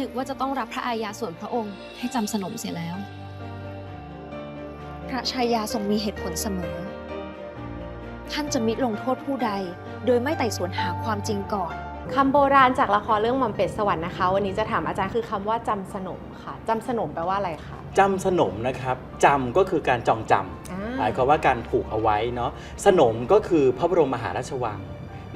นึกว่าจะต้องรับพระอาญาส่วนพระองค์ให้จำสนมเสียแล้ว พระชายาทรงมีเหตุผลเสมอ ท่านจะมิลงโทษผู้ใด โดยไม่ไต่สวนหาความจริงก่อนคำโบราณจากละครเรื่องหม่อมเป็ดสวรรค์นะคะ วันนี้จะถามอาจารย์คือคำว่าจำสนมค่ะจำสนมแปลว่าอะไรคะ จำสนมนะครับจำก็คือการจองจำอ่าหมายความว่าการผูกเอาไว้เนาะสนมก็คือพระบรมมหาราชวัง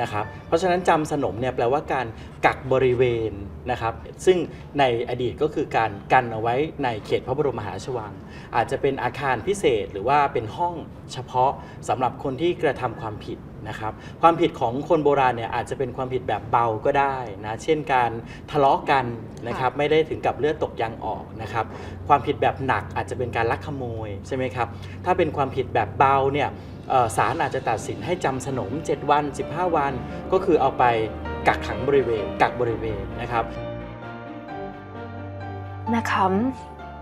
นะครับเพราะฉะนั้นจำสนมเนี่ยแปลว่าการกักบริเวณนะครับซึ่งในอดีตก็คือการกันเอาไว้ในเขตพระบรมมหาราชวัง อาจจะเป็นอาคารพิเศษหรือว่าเป็นห้องเฉพาะสำหรับคนที่กระทำความผิด นะครับความผิดของคนโบราณเนี่ยอาจจะเป็นความผิดแบบเบาก็ได้นะเช่นการทะเลาะกันนะครับไม่ได้ถึงกับเลือดตกยางออกนะครับความผิดแบบหนักอาจจะเป็นการลักขโมยใช่ไหมครับถ้าเป็นความผิดแบบเบาเนี่ยเอ่อศาลอาจจะตัดสินให้จำสนม 7 วัน 15 วัน ก็คือเอาไปกักขังบริเวณ กักบริเวณนะครับนะค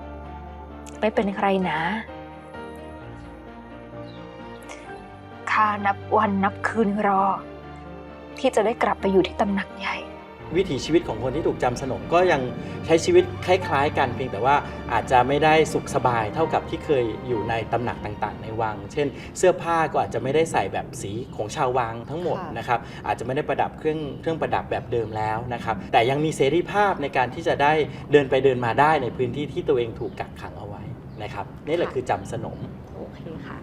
ำไม่เป็นใครนะ ข้านับวันนับคืนรอ ที่จะได้กลับไปอยู่ที่ตำหนักใหญ่ วิถีชีวิตของคนที่ถูกจำสนมก็ยังใช้ชีวิตคล้าย ๆ กันเพียงแต่ว่าอาจจะไม่ได้สุขสบายเท่ากับที่เคยอยู่ในตำหนักต่างๆ ในวัง เช่น เสื้อผ้าก็อาจจะไม่ได้ใส่แบบสีของชาววังทั้งหมดค่ะนะครับอาจจะไม่ได้ประดับเครื่องเครื่องประดับแบบเดิมแล้วนะครับแต่ยังมีเสรีภาพในการที่จะได้เดินไปเดินมาได้ในพื้นที่ที่ตัวเองถูกกักขังเอาไว้นะครับนี่แหละคือจำสนมโอเคค่ะ